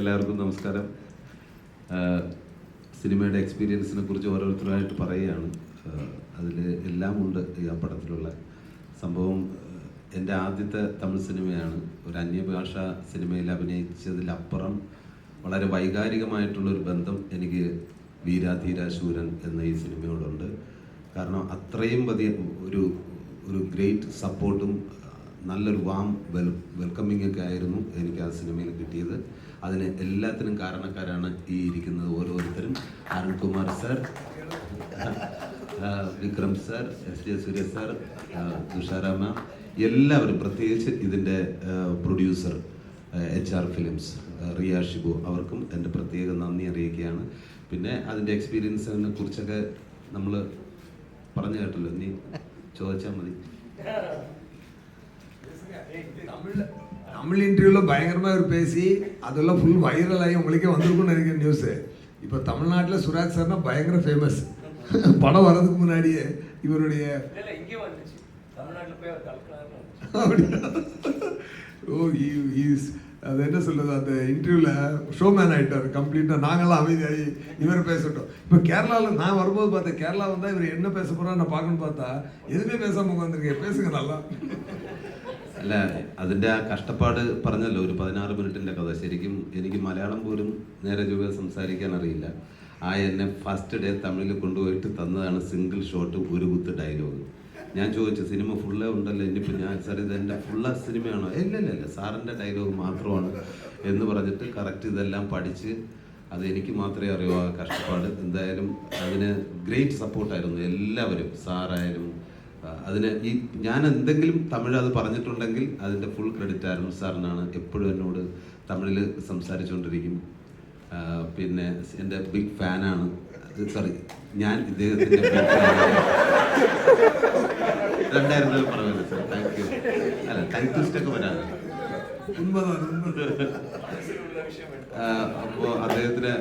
എല്ലാവർക്കും നമസ്കാരം. സിനിമയുടെ എക്സ്പീരിയൻസിനെ കുറിച്ച് ഓരോരുത്തരായിട്ട് പറയുകയാണ്. അതിൽ എല്ലാം ഉണ്ട് ഈ ആ പടത്തിലുള്ള സംഭവം. എന്റെ ആദ്യത്തെ തമിഴ് സിനിമയാണ്. ഒരു അന്യഭാഷ സിനിമയിൽ അഭിനയിച്ചതിലപ്പുറം വളരെ വൈകാരികമായിട്ടുള്ളൊരു ബന്ധം എനിക്ക് വീരാധീര ശൂരൻ എന്ന ഈ സിനിമയോടുണ്ട്. കാരണം അത്രയും വലിയ ഒരു ഒരു ഗ്രേറ്റ് സപ്പോർട്ടും നല്ലൊരു വാം വെൽ വെൽക്കമിങ് ഒക്കെ ആയിരുന്നു എനിക്ക് ആ സിനിമയിൽ കിട്ടിയത്. അതിന് എല്ലാത്തിനും കാരണക്കാരാണ് ഈ ഇരിക്കുന്നത് ഓരോരുത്തരും. Arunkumar sir Vikram sir S J Suresh sir Thushara ma'am എല്ലാവരും പ്രത്യേകിച്ച് ഇതിന്റെ producer H R films Riya Shibu അവർക്കും എന്റെ പ്രത്യേക നന്ദി അറിയിക്കുകയാണ്. പിന്നെ അതിന്റെ എക്സ്പീരിയൻസിനെ കുറിച്ചൊക്കെ നമ്മൾ പറഞ്ഞു കേട്ടല്ലോ. നീ ചോദിച്ചാൽ മതി. தமிழ்ல தமிழ் இன்டர்வியூல பயங்கரமா இவர் பேசி அதெல்லாம் ஃபுல் வைரல் ஆகி உங்களுக்கே வந்திருக்கும்னு நினைக்கிறேன் நியூஸ் இப்போ தமிழ்நாட்டில் சுராஜ் சார்னா பயங்கர ஃபேமஸ் படம் வர்றதுக்கு முன்னாடியே இவருடைய? ஓ இஸ் அது என்ன சொல்றது அந்த இன்டர்வியூல ஷோமேன் ஆயிட்டார் கம்ப்ளீட்டா நாங்கெல்லாம் அமைதியாகி இவர் பேசட்டும். இப்போ கேரளாவில் நான் வரும்போது பார்த்தேன் கேரளா வந்தா இவர் என்ன பேச போறா நான் பார்க்கணும்னு பார்த்தா எதுவுமே பேசாம உட்காந்துருக்கேன் பேசுங்க நல்லா. അല്ല അതിന്റെ ആ കഷ്ടപ്പാട് പറഞ്ഞല്ലോ ഒരു പതിനാറ് മിനിറ്റിന്റെ കഥ. ശരിക്കും എനിക്ക് മലയാളം പോലും നേരെ ചൊവ്വേ സംസാരിക്കാൻ അറിയില്ല. ആ എന്നെ ഫസ്റ്റ് ഡേ തമിഴിൽ കൊണ്ടുപോയിട്ട് തന്നതാണ് സിംഗിൾ ഷോട്ട് ഒരു കുത്ത് ഡയലോഗ് ഞാൻ ചോദിച്ചു സിനിമ ഫുള്ളേ ഉണ്ടല്ലോ? ഇനിയിപ്പോൾ ഞാൻ സാർ ഇത് എന്റെ ഫുള്ള സിനിമയാണോ? ഇല്ല ഇല്ല സാറിന്റെ ഡയലോഗ് മാത്രമാണ്. എന്ന് പറഞ്ഞിട്ട് കറക്റ്റ് ഇതെല്ലാം പഠിച്ച് അത് എനിക്ക് മാത്രമേ അറിയൂ ആ കഷ്ടപ്പാട്. എന്തായാലും അതിന് ഗ്രേറ്റ് സപ്പോർട്ടായിരുന്നു എല്ലാവരും സാറായാലും അതിന് ഈ ഞാൻ എന്തെങ്കിലും തമിഴ് അത് പറഞ്ഞിട്ടുണ്ടെങ്കിൽ അതിന്റെ ഫുൾ ക്രെഡിറ്റ് അരുൺ സാറിനാണ് എപ്പോഴും എന്നോട് തമിഴിൽ സംസാരിച്ചുകൊണ്ടിരിക്കും പിന്നെ എന്റെ ബിഗ് ഫാനാണ് സോറി ഞാൻ ഇദ്ദേഹത്തിന്റെ രണ്ടായിരം രൂപ സാർ താങ്ക് യു അല്ല താങ്ക് ടിസ്റ്റൊക്കെ വരാൻ അപ്പോൾ അദ്ദേഹത്തിന്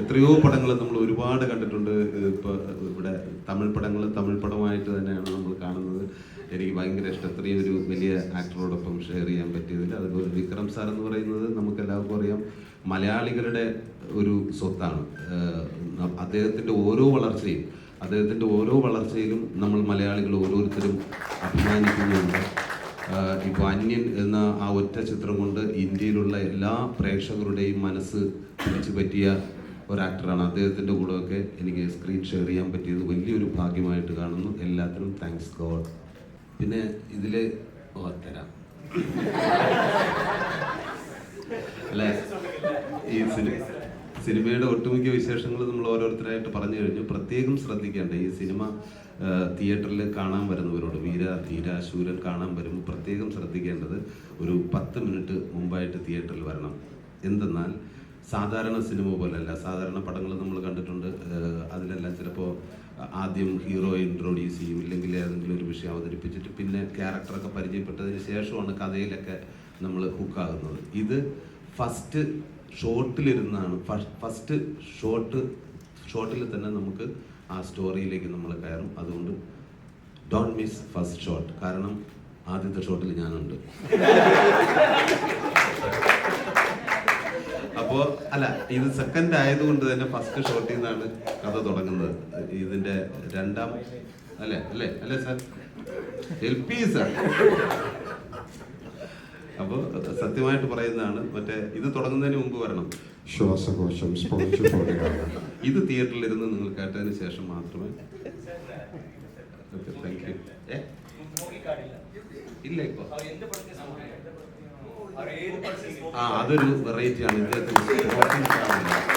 എത്രയോ പടങ്ങൾ നമ്മൾ ഒരുപാട് കണ്ടിട്ടുണ്ട്. ഇപ്പോൾ ഇവിടെ തമിഴ് പടങ്ങൾ തമിഴ് പടമായിട്ട് തന്നെയാണ് നമ്മൾ കാണുന്നത്. എനിക്ക് ഭയങ്കര ഇഷ്ടം. ഇത്രയും ഒരു വലിയ ആക്ടറോടൊപ്പം ഷെയർ ചെയ്യാൻ പറ്റിയതിൽ അതുപോലെ വിക്രം സാർ എന്ന് പറയുന്നത് നമുക്ക് എല്ലാവർക്കും അറിയാം മലയാളികളുടെ ഒരു സ്വത്താണ്. അദ്ദേഹത്തിന്റെ ഓരോ വളർച്ചയും അദ്ദേഹത്തിന്റെ ഓരോ വളർച്ചയിലും നമ്മൾ മലയാളികൾ ഓരോരുത്തരും അഭിമാനിക്കുന്നുണ്ട്. ഇപ്പോൾ അന്യൻ എന്ന ആ ഒറ്റ ചിത്രം കൊണ്ട് ഇന്ത്യയിലുള്ള എല്ലാ പ്രേക്ഷകരുടെയും മനസ്സ് പിടിച്ചു പറ്റിയ ഒരു ആക്ടറാണ് അദ്ദേഹത്തിന്റെ കൂടെയൊക്കെ എനിക്ക് സ്ക്രീൻ ഷെയർ ചെയ്യാൻ പറ്റിയത് വലിയൊരു ഭാഗ്യമായിട്ട് കാണുന്നു. എല്ലാത്തിനും താങ്ക്സ് ഗോഡ് പിന്നെ ഇതിൽ ഓ തരാം. അല്ലേ? ഈ സിനിമ സിനിമയുടെ ഒട്ടുമിക്ക വിശേഷങ്ങൾ നമ്മൾ ഓരോരുത്തരായിട്ട് പറഞ്ഞു കഴിഞ്ഞു. പ്രത്യേകം ശ്രദ്ധിക്കേണ്ട ഈ സിനിമ തിയേറ്ററിൽ കാണാൻ വരുന്നവരോട് വീര ധീര ശൂരൻ കാണാൻ വരുമ്പോൾ പ്രത്യേകം ശ്രദ്ധിക്കേണ്ടത് ഒരു പത്ത് മിനിറ്റ് മുമ്പായിട്ട് തിയേറ്ററിൽ വരണം. എന്തെന്നാൽ സാധാരണ സിനിമ പോലെയല്ല സാധാരണ പടങ്ങൾ നമ്മൾ കണ്ടിട്ടുണ്ട്. അതിലെല്ലാം ചിലപ്പോൾ ആദ്യം ഹീറോ ഇൻട്രോഡ്യൂസ് ചെയ്യും. ഇല്ലെങ്കിൽ ഏതെങ്കിലും ഒരു വിഷയം അവതരിപ്പിച്ചിട്ട് പിന്നെ ക്യാരക്ടറൊക്കെ പരിചയപ്പെട്ടതിന് ശേഷമാണ് കഥയിലൊക്കെ നമ്മൾ ഹുക്കാകുന്നത് ഇത് ഫസ്റ്റ് ഷോട്ടിലിരുന്നാണ് ഫസ്റ്റ് ഷോട്ട് ഷോട്ടിൽ തന്നെ നമുക്ക് ആ സ്റ്റോറിയിലേക്ക് നമ്മൾ കയറും. അതുകൊണ്ട് ഡോണ്ട് മിസ് ഫസ്റ്റ് ഷോട്ട് കാരണം ആദ്യത്തെ ഷോട്ടിൽ ഞാനുണ്ട്. അപ്പോ അല്ല ഇത് സെക്കൻഡ് ആയതുകൊണ്ട് തന്നെ ഫസ്റ്റ് ഷോട്ടിൽ നിന്നാണ് കഥ തുടങ്ങുന്നത്. ഇതിന്റെ രണ്ടാം അല്ലെ അല്ലെ അല്ലെ സർ എൽ പി സാർ അപ്പോൾ സത്യമായിട്ട് പറയുന്നതാണ് മറ്റേ ഇത് തുടങ്ങുന്നതിന് മുമ്പ് വരണം. ശ്വാസകോശം സ്പോഞ്ച് പോലെയാണ്. ഇത് തിയേറ്ററിൽ ഇരുന്ന് നിങ്ങൾ കേട്ടതിന് ശേഷം മാത്രമേ ഓക്കെ താങ്ക് യു ഇല്ല ഇപ്പൊ. ആ അതൊരു വെറൈറ്റിയാണ് ഇദ്ദേഹത്തിന്.